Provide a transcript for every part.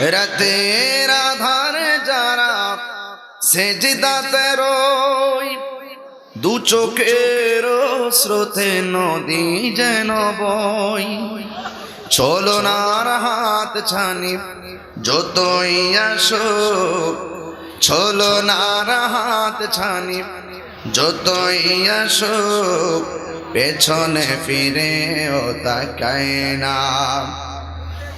রাতের আধারে যারা সেজদাতে রই দু চোখের স্রোতে নদী যেন বই চলনার হাত ছানি যতই আসো, ছলনার হাত ছানি যতই আসো, পেছনে ফিরে ও তাকায় না।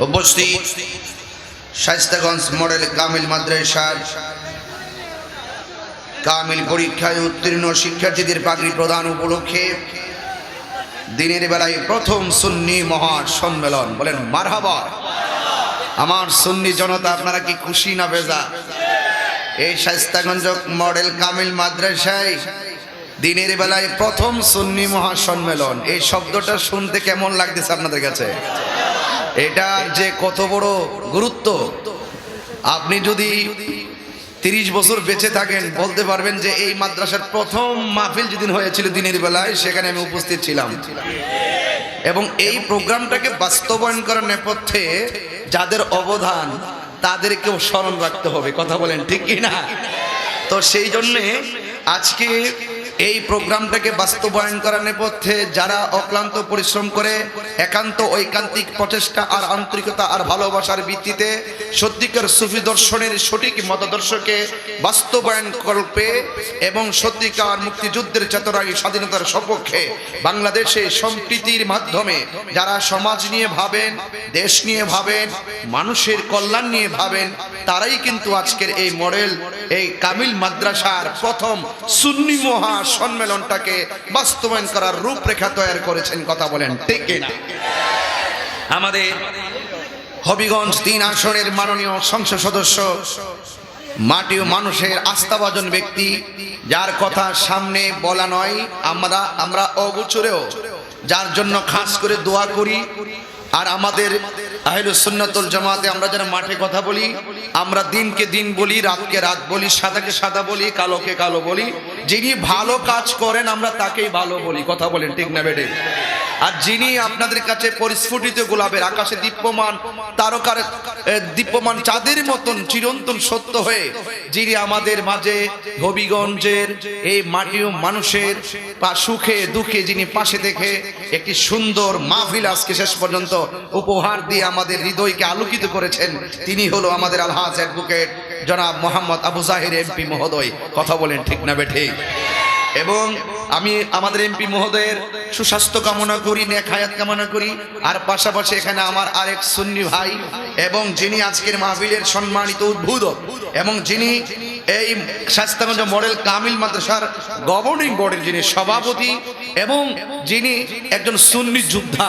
উপস্থিত শাইস্তাগঞ্জ মডেল কামিল মাদ্রাসার কামিল পরীক্ষায় উত্তীর্ণ শিক্ষার্থীদের পাগড়ি প্রদান উপলক্ষে দিনের বেলায় প্রথম সুন্নি মহা সম্মেলন বলেন, মারহাবা। আমার সুন্নি জনতা, আপনারা কি খুশি না বেজা এই শাইস্তাগঞ্জ মডেল কামিল মাদ্রাসায় দিনের বেলায় প্রথম সুন্নি মহা সম্মেলন এই শব্দটা শুনতে কেমন লাগতেছে আপনাদের কাছে? এটার যে কত বড় গুরুত্ব? আপনি যদি তিরিশ বছর বেঁচে থাকেন, বলতে পারবেন যে এই মাদ্রাসার প্রথম মাহফিল যেদিন হয়েছিল দিনের বেলায়, সেখানে আমি উপস্থিত ছিলাম। এবং এই প্রোগ্রামটাকে বাস্তবায়ন করার নেপথ্যে যাদের অবদান, তাদেরকেও স্মরণ রাখতে হবে। কথা বলেন ঠিক না? তো সেই জন্যে আজকে এই প্রোগ্রামটাকে বাস্তবায়ন করার নেপথ্যে যারা অক্লান্ত পরিশ্রম করে একান্ত ঐকান্তিক প্রচেষ্টা আর আন্তরিকতা আর ভালোবাসার ভিত্তিতে সত্যিকার সুফি দর্শনের সঠিক মতাদর্শকে বাস্তবায়ন কল্পে এবং সত্যিকার মুক্তিযুদ্ধের চেতনায় স্বাধীনতার সপক্ষে বাংলাদেশে সম্প্রীতির মাধ্যমে যারা সমাজ নিয়ে ভাবেন, দেশ নিয়ে ভাবেন, মানুষের কল্যাণ নিয়ে ভাবেন, তারাই কিন্তু আজকের এই মডেল, এই কামিল মাদ্রাসার প্রথম সুন্নি মহা সম্মেলনটাকে বাস্তবায়ন করার রূপরেখা তৈরি করেছেন, কথা বলেন, ঠিক না আমাদের হবিগঞ্জ তিন আসনের মাননীয় সংসদ সদস্য, মাটি ও মানুষের আস্থাভাজন ব্যক্তি, যার কথা সামনে বলা নয়, আমরা আমরা অগোচরেও, যার জন্য খাস করে দোয়া করি, আর আমাদের আহলুস সুন্নাতুল জামাতে আমরা যারা মাঠে কথা বলি, আমরা দিনকে দিন বলি, রাতকে রাত বলি, সাদাকে সাদা বলি, কালোকে কালো বলি, যিনি ভালো কাজ করেন, আমরা তাকেই ভালো বলি। কথা বলেন ঠিক না বেডে আর যিনি আপনাদের কাছে পরিস্ফুটিত গোলাপের আকাশে দীপ্যমান তারকার দীপ্যমান চাঁদের মতন চিরন্তন সত্য হয়ে যিনি আমাদের মাঝে হবিগঞ্জের এই মাটি মানুষের পা সুখে, দুঃখে যিনি পাশে দেখে একটি সুন্দর মাহফিল আজকে শেষ পর্যন্ত উপহার দিয়ে আমাদের হৃদয়কে আলোকিত করেছেন, তিনি হলো আমাদের আলহাজ অ্যাডভোকেট জনাব মোহাম্মদ আবু জাহির এমপি মহোদয়। কথা বলেন ঠিক না বেঠে এবং আমি আমাদের এমপি মহোদয়ের সুস্বাস্থ্য কামনা করি নেখায়াত কামনা করি। আর পাশাপাশি এখানে আমার আরেক সুন্নি ভাই এবং যিনি আজকের মাহবিলের সম্মানিত উদ্বোধক এবং যিনি এই স্বাস্থ্যগঞ্জ মডেল কামিল মাদ্রাসার গভর্নিং বোর্ডের যিনি সভাপতি এবং যিনি একজন সুন্নি যোদ্ধা।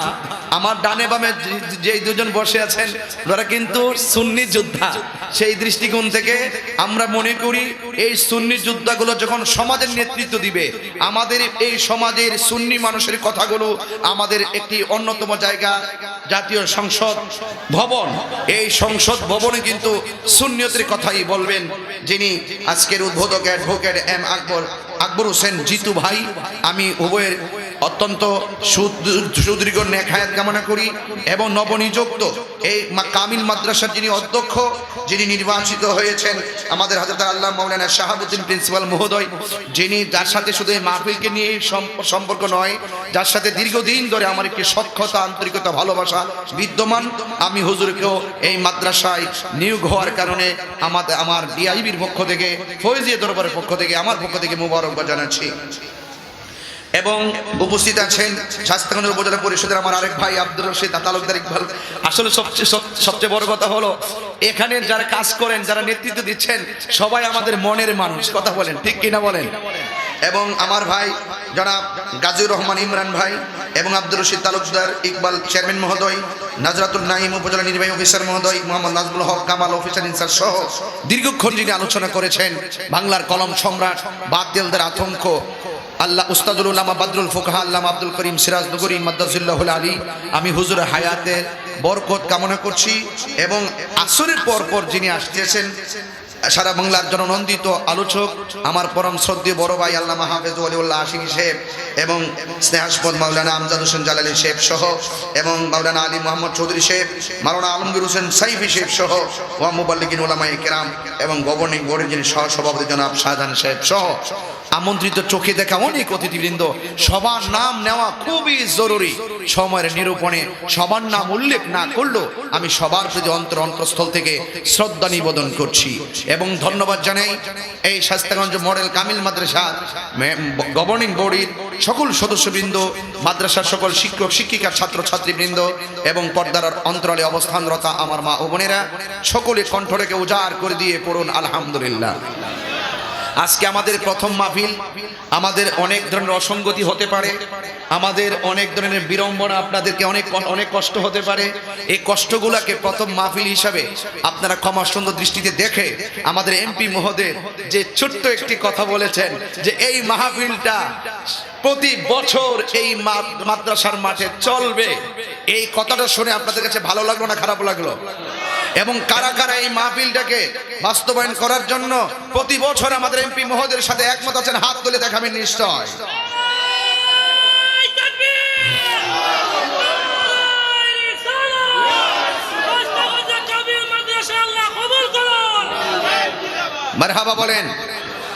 আমার ডানে বামে যে- যে দুজন বসে আছেন, ওরা কিন্তু সুন্নি যোদ্ধা। সেই দৃষ্টিকোণ থেকে আমরা মনে করি এই সুন্নি যোদ্ধাগুলো যখন সমাজের নেতৃত্ব দিবে, আমাদের এই সমাজের সুন্নি মানুষের কথাগুলো আমাদের একটি অন্যতম জায়গা, জাতীয় সংসদ ভবন। এই সংসদ ভবনে কিন্তু সুন্নিয়তের কথাই বলবেন যিনি আজকের উদ্বোধক অ্যাডভোকেট এম আকবর আকবর হোসেন জিতু ভাই। আমি উভয়ের অত্যন্ত সুদ- সুদীর্ঘ নেখায়াত কামনা করি এবং নবনিযুক্ত এই কামিল মাদ্রাসার যিনি অধ্যক্ষ, যিনি নির্বাচিত হয়েছেন আমাদের হাজরত আল্লাহ মৌলানা শাহাবুদ্দিন প্রিন্সিপাল মহোদয়, যিনি যার সাথে শুধু এই মাহফিলকে নিয়ে সম- সম্পর্ক নয়, যার সাথে দীর্ঘদিন ধরে আমার একটি সক্ষতা, আন্তরিকতা, ভালোবাসা বিদ্যমান, আমি হুজুরকেও এই মাদ্রাসায় নিয়োগ হওয়ার কারণে আমাদের আমার ডিআইবির পক্ষ থেকে, ফৈজিয়া দরবারের পক্ষ থেকে, আমার পক্ষ থেকে মুবারকবাদ জানাচ্ছি। এবং উপস্থিত আছেন স্বাস্থ্যগঞ্জ উপজেলা পরিষদের আমার আরেক ভাই আব্দুল রশিদ তালুকদার ইকবাল। আসলে সবচেয়ে সব- সবচেয়ে বড় কথা হলো, এখানে যারা কাজ করেন, যারা নেতৃত্ব দিচ্ছেন, সবাই আমাদের মনের মানুষ, কথা বলেন, ঠিক কিনা বলেন? এবং আমার ভাই জনাব গাজীর রহমান ইমরান ভাই এবং আব্দুর রশিদ তালুকদার ইকবাল চেয়ারম্যান মহোদয় নাজরাতুল নাইম উপজেলা নির্বাহী অফিসার মহোদয়, Mohammad Nazmul Haque Kamal officer in charge সহ দীর্ঘক্ষণ যিনি আলোচনা করেছেন বাংলার কলম সম্রাট বাদদেলদের আতঙ্ক আল্লাহ উস্তাদুল উল্লামা বাদরুল ফুকাহা, আল্লামা আব্দুল করিম সিরাজ নগরী মাদ্দাজুল্লাহুল আলী। আমি হুজুর হায়াতের বরকত কামনা করছি এবং আসরের পর পর যিনি আসতেছেন, সারা বাংলার জননন্দিত আলোচক, আমার পরম শ্রদ্ধেয় বড় ভাই আল্লাহ হাফেজ ওয়ালিউল্লাহ আশিকি সাহেব এবং স্নেহাসপদ মাওলানা আমজাদ হোসেন জালালি শেখ সহ এবং মাওলানা আলী মোহাম্মদ চৌধুরী শেখ মাওলানা আলমগীর হোসেন সাইফি শেখ সহ ওয়া মুবাল্লিকিন ওলামাই কেরাম এবং গভর্নিং বোর্ডের যিনি সহ সভাপতি জনাব শাহজাহান সাহেব সহ আমন্ত্রিত চোখে দেখা অনেক অতিথিবৃন্দ। সবার নাম নেওয়া খুবই জরুরি। সময়ের নিরূপণে সবার নাম উল্লেখ না করলেও আমি সবার প্রতি অন্তর অন্তঃস্থল থেকে শ্রদ্ধা নিবেদন করছি। এবং ধন্যবাদ জানাই এই শাস্তাগঞ্জ মডেল কামিল মাদ্রাসা গভর্নিং বডির সকল সদস্যবৃন্দ, মাদ্রাসার সকল শিক্ষক শিক্ষিকা ছাত্র ছাত্রীবৃন্দ এবং পর্দার অন্তরালে অবস্থানরতা আমার মা ও বোনেরা, সকলে কণ্ঠ রেখে উজাড় করে দিয়ে পড়ুন, আলহামদুলিল্লাহ। আজকে আমাদের প্রথম মাহফিল, আমাদের অনেক ধরনের অসঙ্গতি হতে পারে, আমাদের অনেক ধরনের বিড়ম্বনা আপনাদেরকে অনেক অনেক কষ্ট হতে পারে। এই কষ্টগুলোকে প্রথম মাহফিল হিসাবে আপনারা ক্ষমা সুন্দর দৃষ্টিতে দেখে আমাদের এমপি মহোদয় যে ছোট্ট একটি কথা বলেছেন যে এই মাহফিলটা প্রতি বছর এই মাদ্রাসার মাঠে চলবে। এই কথাটা শুনে আপনাদের কাছে ভালো লাগল না খারাপ লাগল? এবং কারা কারা এই মাহফিলটাকে বাস্তবায়ন করার জন্য প্রতি বছর আমাদের এমপি মহোদয়ের সাথে একমত আছেন, হাত তুলে দেখাবেন নিশ্চয়। মারহাবা বলেন